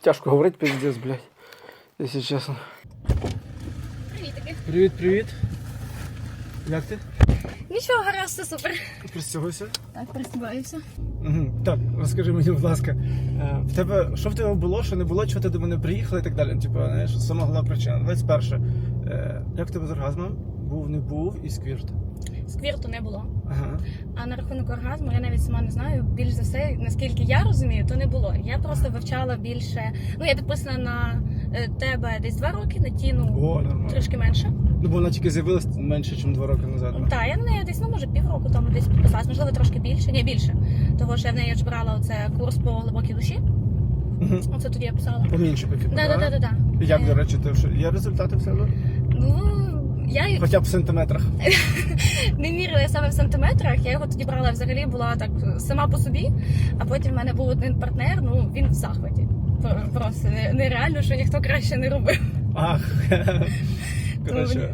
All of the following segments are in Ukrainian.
Тяжко говорити, пиздец, блядь. Якщо чесно. Привітики. Привіт, привіт. Як ти? Нічого, гаразд, все супер. Пристягуйся. Так, присібаюся. Угу. Так, розкажи мені, будь ласка, е, в тебе що в тебе було, що не було, чого ти до мене приїхала і так далі. Типу, знаєш, сама головна причина. Давай спершу. Е, як в тебе з оргазмом? Був, не був і сквірт. Сквірту не було. Ага. А на рахунок оргазму я навіть сама не знаю. Більш за все, наскільки я розумію, то не було. Я просто вивчала більше. Ну, я підписана на е, тебе десь два роки, на тіну О, нормально. трішки менше. Ну, бо вона тільки з'явилась менше, ніж два роки назад. Так, я на неї десь, ну може півроку тому десь підписалась, можливо, трошки більше. Ні, більше. Того що я в неї ж брала оце курс по глибокій душі. Угу. Оце тоді я писала. Помінше поки. Да, да, да, да, да. Як, до речі, ти вже є результати в себе? Ну, я Хоча б в сантиметрах. не міряла саме в сантиметрах. Я його тоді брала взагалі була так сама по собі. А потім в мене був один партнер. Ну він в захваті. Про- Просто нереально, що ніхто краще не робив. Ах.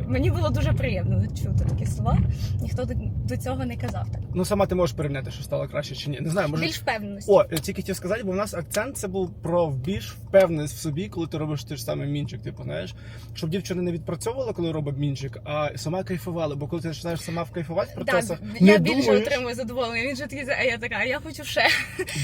Мені, було дуже приємно чути такі слова. Ніхто до цього не казав так. Ну сама ти можеш порівняти, що стало краще чи ні. Не знаю, може. Більш впевненості. О, я тільки хотів сказати, бо в нас акцент це був про більш впевненість в собі, коли ти робиш той ж самий мінчик. Типу, знаєш, щоб дівчина не відпрацьовувала, коли робить мінчик, а сама кайфувала. Бо коли ти починаєш сама вкайфувати в Так, процесах, я не більше думаєш, отримую задоволення. Він же такий, а я така, а я хочу ще.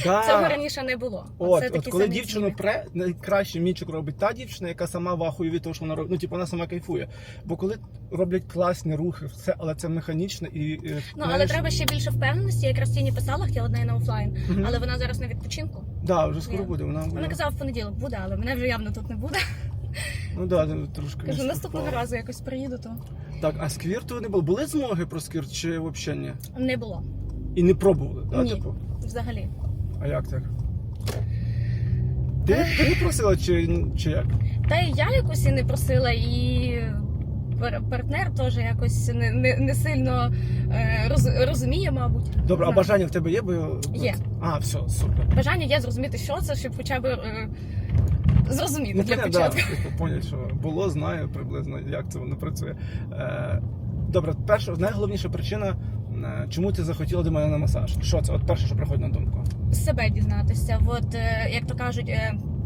да. Цього раніше не було. От, от коли дівчину пре, найкраще мінчик робить та дівчина, яка сама вахує від того, що вона робить. Ну, типу, вона сама кайфує. Бо коли роблять класні рухи, все, але це механічно і. і, Ну але треба ще більше впевненості. Я якраз Тіні писала, хотіла неї на офлайн, Мгм. але вона зараз на відпочинку. Да, вже скоро Ні. буде. Вона, Вона казала в понеділок буде, але мене вже явно тут не буде. Ну да, трошки. Кажу, не наступного співпало. разу якось приїду, то Так, а сквірту не було. Були змоги про сквірт чи взагалі ні? не було. І не пробували, да, Ні. типу? Взагалі. А як так? Ти, ти просила чи, чи як? Та і я якось і не просила, і партнер теж якось не, не, не сильно е, роз, розуміє, мабуть. Добре, а бажання в тебе є? Бо... Є. А, все, супер. Бажання є зрозуміти, що це, щоб хоча б е, зрозуміти Ну, для понятно, да, початку. типу, поняти, що було, знаю приблизно, як це воно працює. Е, добре, перша, найголовніша причина, чому ти захотіла до мене на масаж? Що це? От перше, що приходить на думку. Себе дізнатися. От, як то кажуть,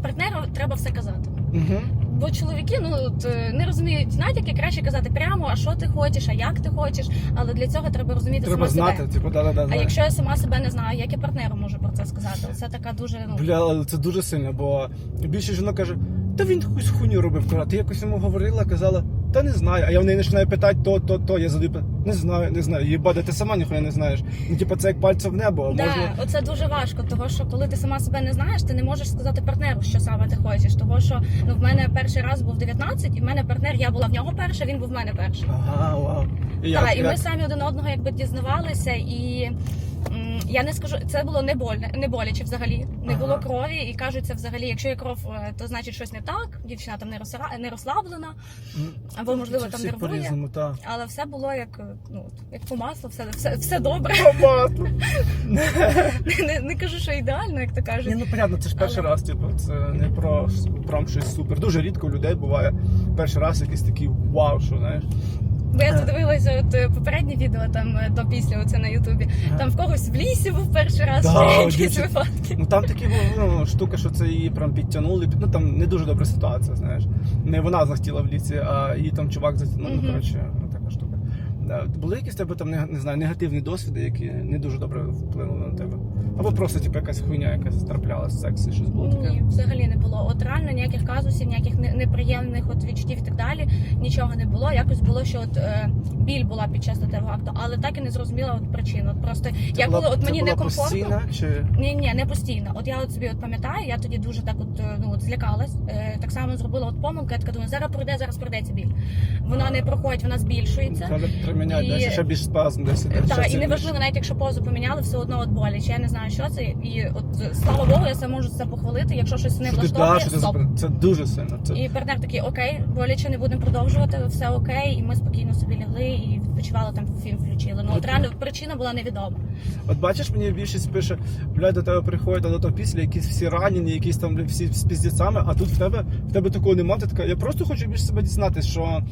партнеру треба все казати. Угу. Бо чоловіки ну от, е, не розуміють натяки, краще казати прямо, а що ти хочеш, а як ти хочеш. Але для цього треба розуміти Треба сама знати, себе. типу, да-да-да. А знаю. якщо я сама себе не знаю, як я партнеру можу про це сказати? Це така дуже ну Бля, але це дуже сильно, бо більше жінок каже, та він якусь хуйню робив. Ти якось йому говорила, казала, та не знаю. А я в неї починаю питати то, то, то. Я задаю, питання, не знаю, не знаю. Їбати, ти сама ніхуя не знаєш. Ну, типу, це як пальцем в небо. Да, Можна. оце дуже важко, того що коли ти сама себе не знаєш, ти не можеш сказати партнеру, що саме ти хочеш. Того що ну в мене перший раз був 19, і в мене партнер, я була в нього перша, він був в мене перший. Ага, вау. І як, Так, і ми як? самі один одного якби дізнавалися, і я не скажу, це було не больне, не боляче взагалі. Не було крові, і кажуть, це взагалі, якщо є кров, е, то значить щось не так. Дівчина там не розсира- не розслаблена, або можливо там нервує. по-різному. Але все було як е, ну як по маслу, все, все, все добре. не, не кажу, що ідеально, як то Ні, кажуть. ну понятно, це ж перший Але- раз, типу, це не про прям щось супер. Дуже рідко у людей буває перший раз якийсь такий вау, що знаєш. Бо я додивилася от е, попереднє відео там е, до після оце на Ютубі. Там в когось в лісі був перший раз, Да, якісь дівчат- випадки. Ну там такі були ну, штука, що це її прям підтягнули. Ну там не дуже добра ситуація, знаєш. Не вона захотіла в ліці, а її там чувак затягнув. Ну, Мгм. коротше, ну, така штука. Були якісь тебе там не знаю, негативні досвіди, які не дуже добре вплинули на тебе? Або просто типу, якась хуйня, якась траплялась в сексі, щось було таке. Ні, взагалі не було. От реально ніяких казусів, ніяких неприємних от відчуттів і так далі. Нічого не було. Якось було, що от е, біль була під час того акту, але так і не зрозуміла от причину. От просто я була- коли от мені була некомфортно. постійна, чи Ні, ні, не постійно. От я от собі от пам'ятаю, я тоді дуже так от е, ну от злякалась. Е, так само зробила от помилку. Я така думаю, зараз пройде, зараз пройде ця біль. Вона не проходить, вона збільшується. треба приміняти, І- ще більш спазм десь. Так, і сильніше. неважливо, навіть якщо позу поміняли, все одно от боляче. Я не знаю, що це. І от слава Богу, я себе можу це похвалити. Якщо щось не Що ти, да, влаштовує, що ти стоп. запри- це дуже сильно. Це... І партнер такий, окей, боляче не будемо продовжувати, все окей. І ми спокійно собі лягли і відпочивали там фільм включили. Ну от реально причина була невідома. От бачиш, мені більшість пише, блядь, до тебе приходять, а до того після якісь всі ранені, якісь там блядь, всі з піздецями, а тут в тебе в тебе такого немає. Ти така, я просто хочу більше себе дізнатися, що,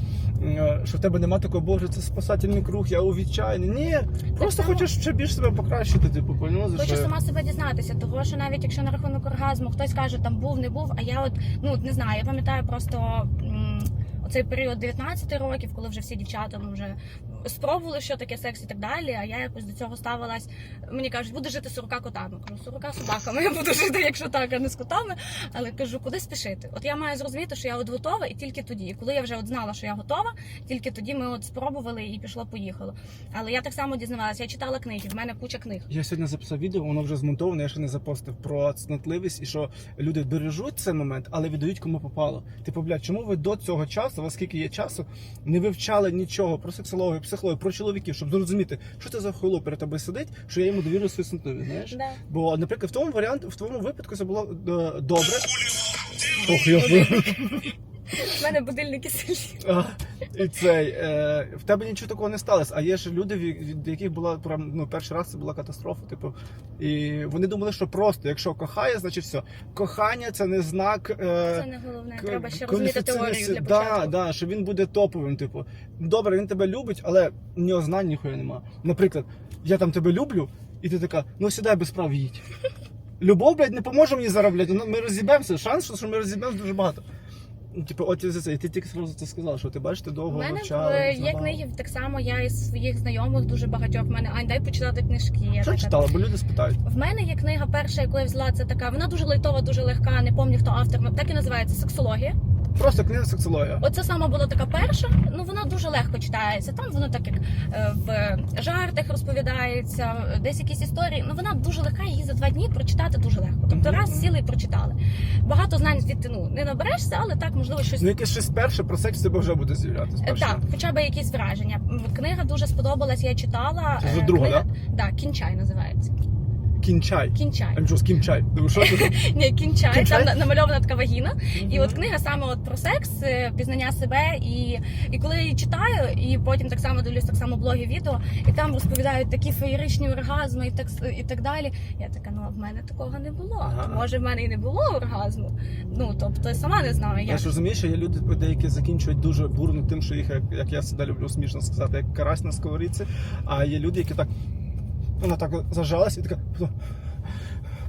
е, що в тебе немає такого, боже, це спасательний круг, я у відчаянні. Ні, просто само- хочеш ще більше себе покращити, типу, поняла, Хочу що? сама себе дізнатися, того що навіть якщо на рахунок оргазму хтось каже, там був, не був, а я от ну не знаю, я пам'ятаю просто м, оцей період 19 років, коли вже всі дівчата ну, вже спробували, що таке секс і так далі. А я якось до цього ставилась. Мені кажуть, буду жити з 40 котами. Кажу, 40 собаками я буду жити, якщо так, а не з котами. Але кажу, куди спішити? От я маю зрозуміти, що я от готова, і тільки тоді. І коли я вже от знала, що я готова, тільки тоді ми от спробували і пішло, поїхало. Але я так само дізнавалася, я читала книги, в мене куча книг. Я сьогодні записав відео, воно вже змонтоване, я ще не запостив про цнотливість і що люди бережуть цей момент, але віддають кому попало. Типу, блядь, чому ви до цього часу, у вас скільки є часу, не вивчали нічого про сексологію, психологію, про чоловіків, щоб зрозуміти, що це за хуйло перед тобою сидить, що я йому довірю свою цнотливість, знаєш? Да. Бо, наприклад, в тому варіанті, в твоєму випадку це було е, добре. Ох, я У мене будильники сильні. А, І цей е, в тебе нічого такого не сталося. А є ж люди, від яких була прям ну перший раз це була катастрофа. Типу, і вони думали, що просто якщо кохає, значить все. Кохання це не знак. Це Е, не головне. Треба ще розуміти теорію для да, да, що він буде топовим. Типу, добре, він тебе любить, але в нього знань ніхуя нема. Наприклад, я там тебе люблю, і ти така, ну сідай без прав їдь. Любов, блядь, не поможе мені заробляти. Ну, ми розіб'ємося. Шанс, що ми розіб'ємося дуже багато. Ну, Типу, от і це. І ти тільки сразу це сказала, що ти бачиш, ти довго У мене вивчала, в- є книги так само. Я із своїх знайомих дуже багатьох. В мене Ань, дай почитати книжки. Я Що така, читала, бо люди спитають. В мене є книга перша, яку я взяла. Це така. Вона дуже лайтова, дуже легка. Не пам'ятаю, хто автор. Так і називається сексологія. Просто книга сексологія. Оце сама була така перша. Ну вона дуже легко читається. Там воно так як е, в жартах розповідається, десь якісь історії. Ну вона дуже легка, її за два дні прочитати дуже легко. Тобто Мгм. раз сіли і прочитали. Багато знань звідти ну не наберешся, але так можливо щось Ну якесь щось перше про секс тебе вже буде з'являтися. Е. Так, хоча б якісь враження. Книга дуже сподобалась, я читала. Це вже Е, друга, книга... Да, кінчай називається. Кінчай. Кінчай. А що з кімчай? Думаю, що це? Ні, кінчай. Кінчай? Там намальована така вагіна. І от книга саме от про секс, е, пізнання себе. І, і коли я її читаю, і потім так само дивлюсь так само блоги відео, і там розповідають такі феєричні оргазми і так с- і так далі. Я така, ну а в мене такого не було. Ага. Може, в мене і не було оргазму. Ну тобто я сама не знаю, Я як. ж розумію, що є люди, деякі закінчують дуже бурно тим, що їх, як, як я завжди люблю смішно сказати, як карась на сковорідці. А є люди, які так вона так зажалась і така.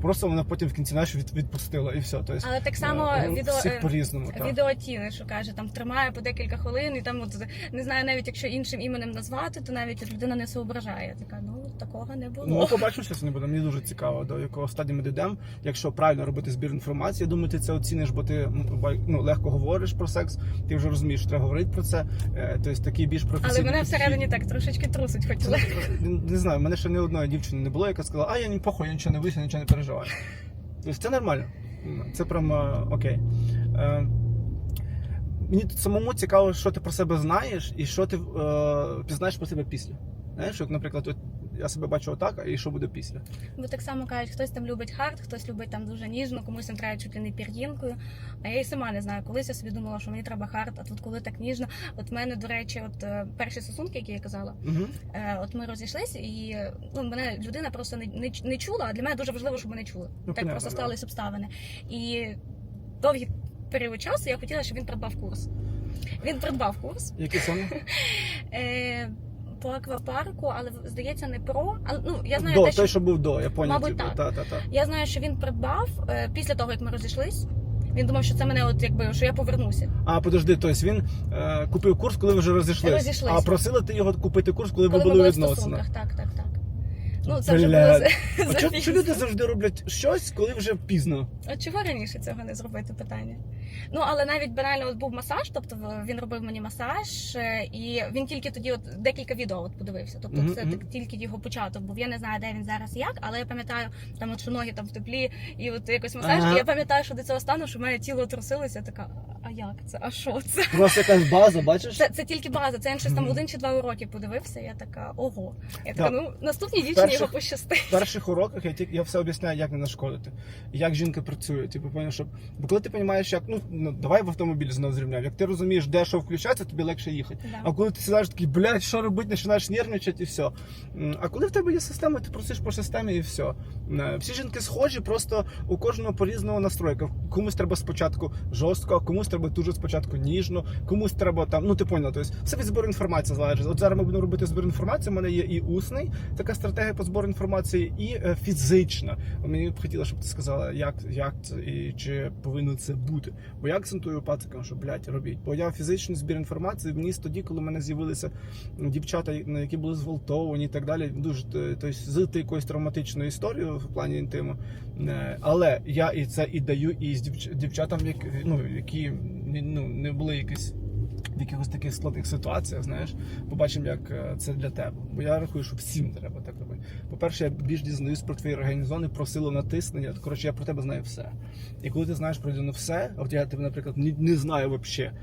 Просто вона потім в кінці від, відпустила і все. Тобто, Але так само е, відео. всіх е, по-різному. так. Відео Тіни, що каже, там тримає по декілька хвилин, і там от не знаю, навіть якщо іншим іменем назвати, то навіть людина не соображає. Така, ну такого не було. Ну, побачу, що це не буде. Мені дуже цікаво, до якого стадії ми дійдемо. Якщо правильно робити збір інформації, я думаю, ти це оціниш, бо ти ну, ну, легко говориш про секс, ти вже розумієш, що треба говорити про це. Тобто такий більш професійний. Але мене всередині так трошечки трусить, хотіла. Не, не знаю, мене ще ні одної дівчини не було, яка сказала, а я не похуй, я нічого не боюся, нічого не переживаю. Тобто це нормально. Це прям е, окей. Е, мені самому цікаво, що ти про себе знаєш і що ти е, пізнаєш про себе після. Знаєш, от, наприклад, от я себе бачу отак, і що буде після. Бо так само кажуть, хтось там любить хард, хтось любить там дуже ніжно, комусь там треба чуть ли не пір'їнкою. А я і сама не знаю. Колись я собі думала, що мені треба хард, а тут коли так ніжно. От в мене, до речі, от е, перші стосунки, які я казала, Угу. Е, От ми розійшлися, і ну, мене людина просто не, не, не чула, а для мене дуже важливо, щоб мене чули. Ну, так просто да. сталися обставини. І довгий період часу я хотіла, щоб він придбав курс. Він придбав курс Який саме? по аквапарку, але здається, не про. Але ну я знаю, До, те, що той, що був до, я поняв. Мабуть, типу, так. Та, та, та. я знаю, що він придбав е, після того, як ми розійшлись. Він думав, що це мене, от якби що я повернуся. А, подожди, тобто він е, купив курс, коли ви вже розійшлися. А просили ти його купити курс, коли, Коли ви були були в в відносинах. стосунках, так, так, так. Ну це вже Бля. було А за, чому за чому люди завжди роблять щось, коли вже пізно? А чого раніше цього не зробити питання? Ну але навіть банально от був масаж, тобто в- він робив мені масаж, е, і він тільки тоді, от декілька відео от подивився. Тобто Мгм, це мгм. так- тільки його початок був. Я не знаю, де він зараз і як, але я пам'ятаю, там от що ноги там в теплі, і от якось масаж. Ага. І я пам'ятаю, що до цього стану, що мене тіло трусилося, така, а як це? А що це? Просто якась база, бачиш? Це, це тільки база, це він щось там один чи два уроки подивився. Я така, ого. Я така, ну наступній дівчині Перших- його пощастить. В перших уроках я тільки я все об'ясняю, як не нашкодити, як жінка працює. Типу, поняв, щоб бо коли ти розумієш, як ну, ну давай в автомобіль знову зрівняв. Як ти розумієш, де що включається, тобі легше їхати. Да. А коли ти сідаєш такий, блядь, що робити, починаєш нервничати і все. М, А коли в тебе є система, ти просиш по системі і все. Е, Всі жінки схожі, просто у кожного по різному настройка. Комусь треба спочатку жорстко, а комусь треба дуже спочатку ніжно, комусь треба там, ну ти поняла, тобто все від збору інформації залежить. От зараз ми будемо робити збір інформації. У мене є і усний, така стратегія по збору інформації, і е, фізична. Мені б хотілося, щоб ти сказала, як, як це і чи повинно це бути. Бо я акцентую пацикам, що блядь, робіть. Бо я фізичний збір інформації вніс тоді, коли в мене з'явилися дівчата, які були зґвалтовані і так далі. Дуже е, тобто, з якоюсь травматичною історією в плані інтиму. Е, Але я і це і даю і з дівч- дівчатам, які, ну, які ну, не були якісь. В якихось таких складних ситуаціях, знаєш, побачимо, як е, це для тебе. Бо я рахую, що всім треба так робити. По-перше, я більш дізнаюсь про твої організовані зони, про силу натиснення. Коротше, я про тебе знаю все. І коли ти знаєш про людину все, от я тебе, наприклад, не знаю взагалі.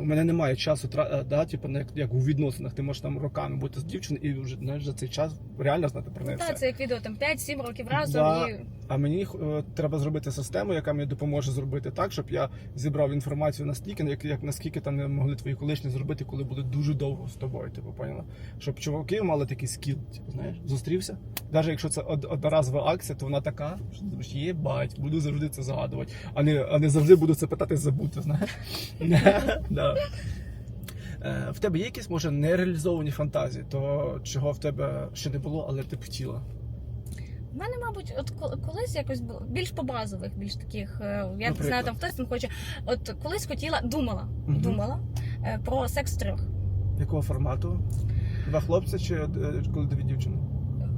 У мене немає часу е, да, типу, як, як у відносинах, ти можеш там роками бути з дівчиною і вже знаєш за цей час реально знати про неї все. Це як відео там 5-7 років разом Да. і А мені е, треба зробити систему, яка мені допоможе зробити так, щоб я зібрав інформацію настільки, як, як наскільки там не могли твої колишні зробити, коли були дуже довго з тобою. Типу, поняла? Щоб чуваки мали такий скіл, типу, знаєш, зустрівся. Навіть якщо це од- одноразова акція, то вона така, що думаєш, єбать, буду завжди це згадувати, а не, а не завжди буду це питати забути, знаєш. Да. Е, В тебе є якісь, може, нереалізовані фантазії, то чого в тебе ще не було, але ти б хотіла. в мене, мабуть, от кол- колись якось було більш по базових, більш таких. е, Я не Наприклад? знаю, там хтось там хоче. От колись хотіла, думала, Мгм. думала е, про секс трьох. Якого формату? Два хлопці чи е, коли дві дівчини?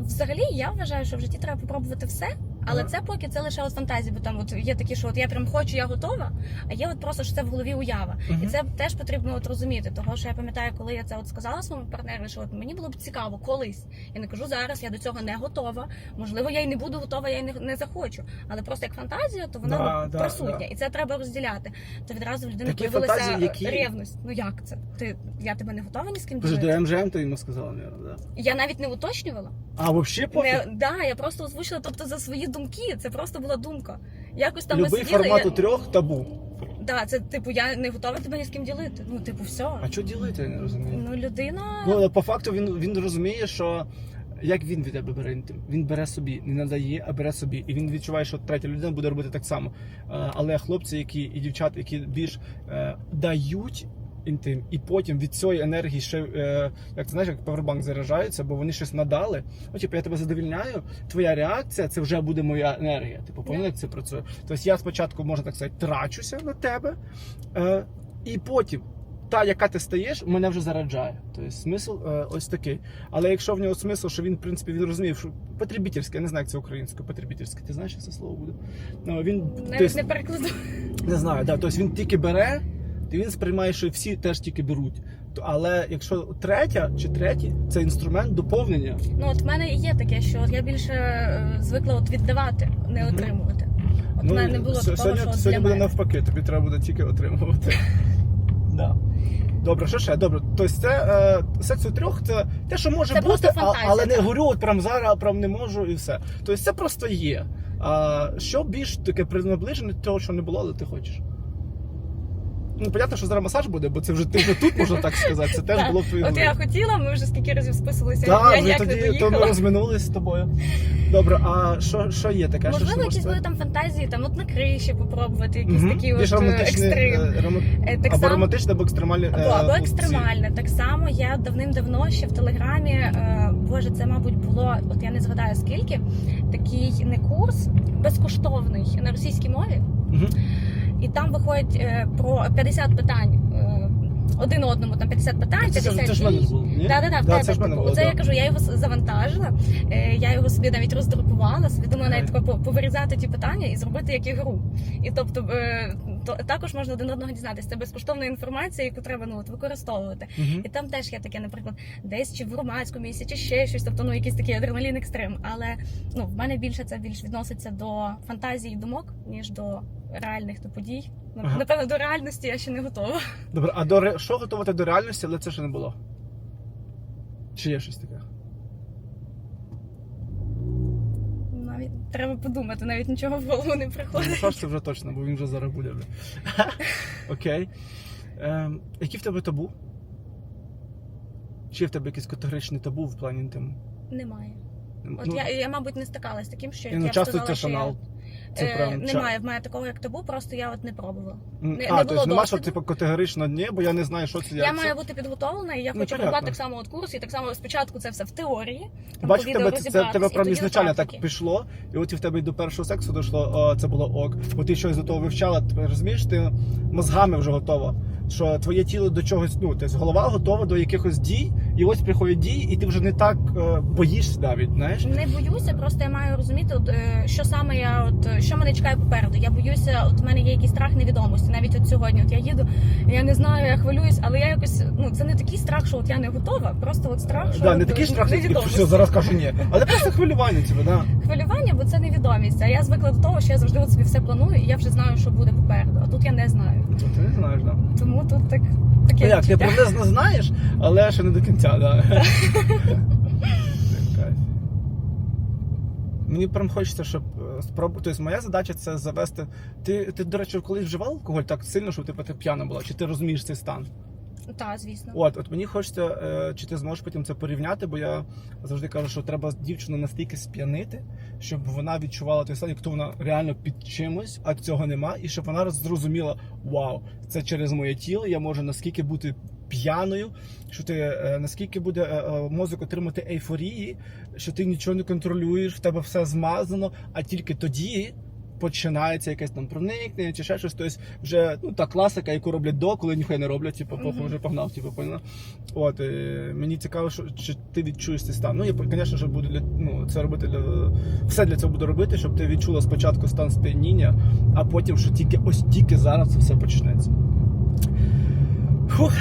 Взагалі, я вважаю, що в житті треба попробувати все, але це поки це лише от фантазії, бо там от є такі, що от я прям хочу, я готова, а є от просто що це в голові уява. І це теж потрібно от розуміти. Того що я пам'ятаю, коли я це от сказала своєму партнеру, що от мені було б цікаво колись. Я не кажу зараз, я до цього не готова. Можливо, я й не буду готова, я й не, не захочу. Але просто як фантазія, то вона Да, да, присутня, да. і це треба розділяти. То відразу в людини Такі появилася фантазії, які- ревність. Ну як це? Ти я тебе не готова ні з ким Кажи, ділити? до МЖМ ти йому сказала, мабуть, да? Я навіть не уточнювала. А, взагалі пофіг? Не, да, я просто озвучила, тобто за свої думки. Це просто була думка. Якось там ми сиділи. формат я... у трьох табу. Да, це типу, я не готова тебе ні з ким ділити. Ну, типу, все. А що ділити, я не розумію. Ну, людина. Ну, але по факту він, він розуміє, що як він від тебе бере інтим. Він бере собі, не надає, а бере собі. І він відчуває, що третя людина буде робити так само. Е, Але хлопці, які і дівчата, які більш е, дають. Інтим, і потім від цієї енергії ще е, як ти знаєш, як павербанк заряджається, бо вони щось надали. Ну, типу, я тебе задовільняю, твоя реакція це вже буде моя енергія. Типу, поняли, як це працює? Тобто я спочатку, можна так сказати, трачуся на тебе, е, і потім та, яка ти стаєш, мене вже заряджає. Тобто смисл е, ось такий. Але якщо в нього смисл, що він, в принципі, він розумів, що потребітельське, я не знаю, як це українською, потребітельське. Ти знаєш, як це слово буде? Ну, він, Навіть тобто, не перекладу. не знаю, да, тобто він тільки бере, і він сприймає, що всі теж тільки беруть. То- Але якщо третя чи третій, це інструмент доповнення. Ну, от в мене є таке, що я більше е, звикла от віддавати, не отримувати. От в мене не було такого, сьогодні, що от сьогодні буде навпаки, тобі треба буде тільки отримувати. да. Добре, що ще? Добре. Тобто це е, секцію трьох, це те, що може Це бути, а- але не горю, от прям зараз, прям не можу і все. Тобто це просто є. А що більш таке принаближене того, що не було, але ти хочеш? Ну, понятно, що зараз масаж буде, бо це вже ти вже тут можна так сказати. Це теж було в твоїй От я хотіла, ми вже скільки разів списувалися, Так, я ніяк не тоді то ми доїхала. розминулись з тобою. Добре, а що, що є таке? що, Можливо, що якісь були там фантазії, там от на криші попробувати, якісь Мгм. такі Більш от е, романтичні, екстрим. е, рома- Е, Так або само романтичне, або екстремальне. е, Або, або екстремальне. Так само я давним-давно ще в телеграмі, е, боже, це мабуть було, от я не згадаю скільки, такий не курс безкоштовний на російській мові. Мгм. І там виходить е, про 50 питань. е, Один одному там 50 питань, Це, 50 це ж в мене було, ні? Да, да, да, в Да, тебе це ж мене було, Оце да. я кажу, я його завантажила, е, я його собі навіть роздрукувала, собі думаю навіть тако по- повирізати ті питання і зробити як ігру. І тобто то, також можна один одного дізнатися. Це безкоштовна інформація, яку треба ну, от, використовувати. Мгм. І там теж є таке, наприклад, десь чи в громадському місці, чи ще щось, тобто ну якийсь такий адреналін екстрим. Але ну в мене більше це більш відноситься до фантазії думок, ніж до реальних то подій. Ну, Ага. Напевно, до реальності я ще не готова. Добре, а до ре- що готувати до реальності, але це ще не було? Чи є щось таке? Навіть треба подумати, навіть нічого в голову не Ну, приходить. Саш, це вже точно, бо він вже зараз буде. вже. Окей. Ем, які в тебе табу? Чи є в тебе якийсь категоричний табу в плані інтиму? Немає. От Ну, я, я, мабуть, не стикалась з таким, що не я б часто сказала, це що я, шанал. Це е, прям ча- немає в мене такого як табу, просто я от не пробувала. М, не- а, не тобто було нема що досвіду. типу категорично ні, бо я не знаю, що це Я як маю бути підготовлена, і я Ну, хочу понятно. так само от курс, і так само спочатку це все в теорії. Там по в відео тебе це, це розібратись, тебе і прям тоді ізначально так пішло, і от і в тебе й до першого сексу дійшло, о, це було ок. Бо ти щось до того вивчала, ти розумієш, ти мозгами вже готова. Що твоє тіло до чогось, ну тобто голова готова до якихось дій, і ось приходять дії, і ти вже не так е, боїшся навіть, знаєш? Не боюся, просто я маю розуміти, от, е, що саме я от що мене чекає попереду. Я боюся, от в мене є якийсь страх невідомості. Навіть от сьогодні, от я їду, я не знаю, я хвилююсь, але я якось ну це не такий страх, що от я не готова. Просто от страх, що Да, не от, такий страх, як невідомості. все, зараз кажу ні. Але просто хвилювання тебе, да. хвилювання, бо це невідомість. А я звикла до того, що я завжди от собі все планую, і я вже знаю, що буде попереду. А тут я не знаю. Ти не знаєш, да. Тому тут так таке Ну як, ти приблизно знаєш, але ще не до кінця, да. Мені прям хочеться, щоб е, спробувати. Тобто моя задача це завести. Ти, ти, до речі, колись вживав алкоголь так сильно, щоб типу, ти п'яна була, чи ти розумієш цей стан? Так, звісно. От, от мені хочеться, е, чи ти зможеш потім це порівняти, бо я завжди кажу, що треба дівчину настільки сп'янити, щоб вона відчувала той стан, як то вона реально під чимось, а цього нема, і щоб вона зрозуміла, вау, це через моє тіло, я можу наскільки бути п'яною, що ти е, наскільки буде е, е, мозок отримати ейфорії, що ти нічого не контролюєш, в тебе все змазано, а тільки тоді. Починається якесь там проникнення чи ще щось. Тобто вже ну та класика, яку роблять до, коли ніхай не роблять, типу, похуй вже погнав, типу, поняла. От і мені цікаво, що чи ти відчуєш цей стан. Ну я звісно що буду для ну це робити для все для цього буду робити, щоб ти відчула спочатку стан сп'яніння, а потім, що тільки ось тільки зараз це все почнеться. Фух,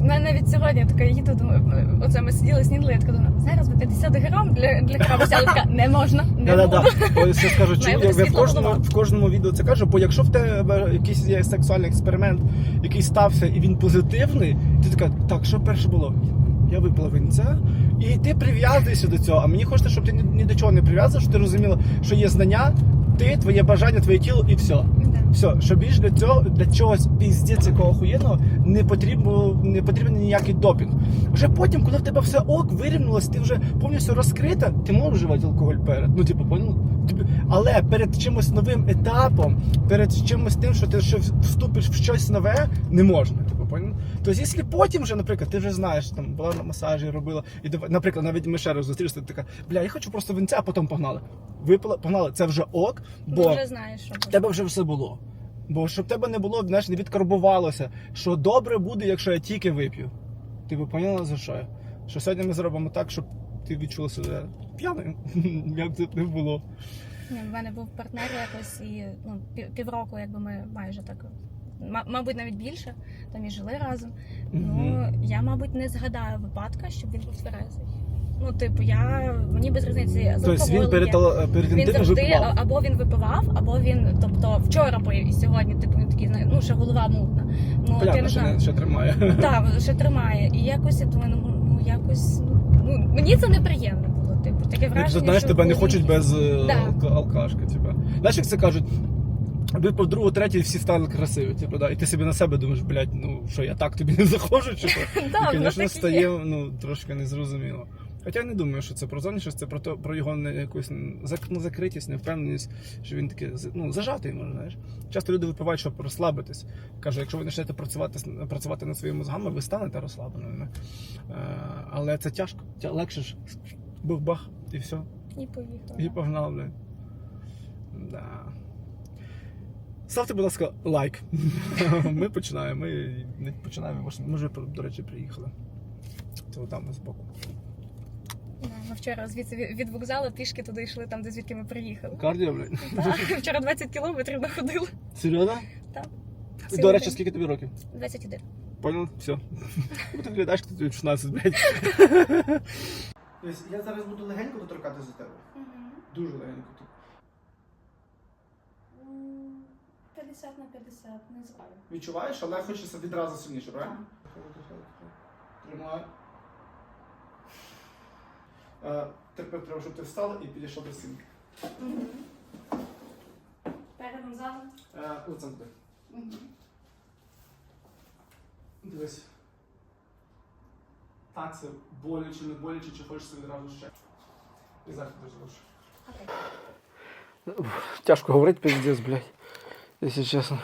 У мене навіть сьогодні така їду, думаю, оце ми сиділи, снідали, я така думаю, зараз би 50 грам для, для краби взяла, така, не можна, не Да-да-да. буду. Ось я скажу, бути я в кожному, в кожному відео це кажу, бо якщо в тебе якийсь є сексуальний експеримент, який стався і він позитивний, ти така, так, що перше було? Я випила винця, і ти прив'язуєшся до цього. А мені хочеться, щоб ти ні, ні до чого не прив'язував, щоб ти розуміла, що є знання, ти, твоє бажання, твоє тіло і все. Все, що більш для цього для чогось піздець якого охуєнного не потрібно не потрібен ніякий допінг. Вже потім, коли в тебе все ок, вирівнялось, ти вже повністю розкрита, ти можеш вживати алкоголь перед. Ну, типу, понял? Але перед чимось новим етапом, перед чимось тим, що ти ще вступиш в щось нове, не можна. Типу, понял? Тобто, якщо потім вже, наприклад, ти вже знаєш, там була на масажі, робила, і наприклад, навіть ми ще раз зустрілися, ти така, бля, я хочу просто винця, а потім погнали. Випила, погнали, це вже ок, бо. Ти вже знаєш, що В тебе вже все було. Бо щоб тебе не було, знаєш, не відкарбувалося, що добре буде, якщо я тільки вип'ю. Ти би поняла за що я? Що сьогодні ми зробимо так, щоб ти відчула себе п'яною. Як це не було. Ні, В мене був партнер якось і ну, пів- півроку, якби ми майже так, мабуть, навіть більше, там і жили разом. Ну, я, мабуть, не згадаю випадка, щоб він був тверезий. Ну, типу, я мені без різниці з Тобто він алкоголем перед, Він завжди випивав. або він випивав, або він, тобто вчора поїв і сьогодні, типу, він такий, знає, ну ще голова мутна. Ну, Понятно, не що, знаю. не, що тримає. Так, ще тримає. І якось я думаю, ну, ну якось ну, ну мені це неприємно було. Типу, таке враження. же, знаєш, що тебе не хочуть без е, Да. алкашки. Типу. Знаєш, як це кажуть, випив другу, третю, і всі стали красиві. Типу, да? І ти собі на себе думаєш, блядь, ну що я так тобі не заходжу, чи що? Да, І, звісно, стає ну, трошки незрозуміло. Хоча я не думаю, що це про зовнішність, це про, то, про його не, якусь ну, закритість, невпевненість, що він такий ну, зажатий, може, знаєш. Часто люди випивають, щоб розслабитись. Кажу, якщо ви почнете працювати, працювати над своїми мозгами, ви станете розслабленими. Е, але це тяжко. Тя- Легше ж бух-бах і все. І поїхала. І погнав, блядь. Да. Ставте, будь ласка, лайк. Ми починаємо. Ми не починаємо. Ми вже, до речі, приїхали. Це там з боку. Ми вчора звідси від- вокзалу пішки туди йшли, там, де звідки ми приїхали. Кардіо, блядь. Так, Вчора 20 кілометрів находили. Серйозно? Так. До речі, скільки тобі років? 21. Понял? Все. Бо ти глядаєш, хто тобі 16, блядь. Тобто я зараз буду легенько доторкати за тебе. Дуже легенько. 50 на 50, не знаю. Відчуваєш, але хочеться відразу сильніше, правильно? Тримай. Е, Тепер треба, щоб ти встала і підійшла до стінки. Угу. Передом задом. Е, Лицем туди. Угу. Дивись. Так, це боляче, не боляче, чи хочеться відразу ще. І зараз дуже лучше. Окей. Тяжко говорити, пиздец, блядь, якщо чесно.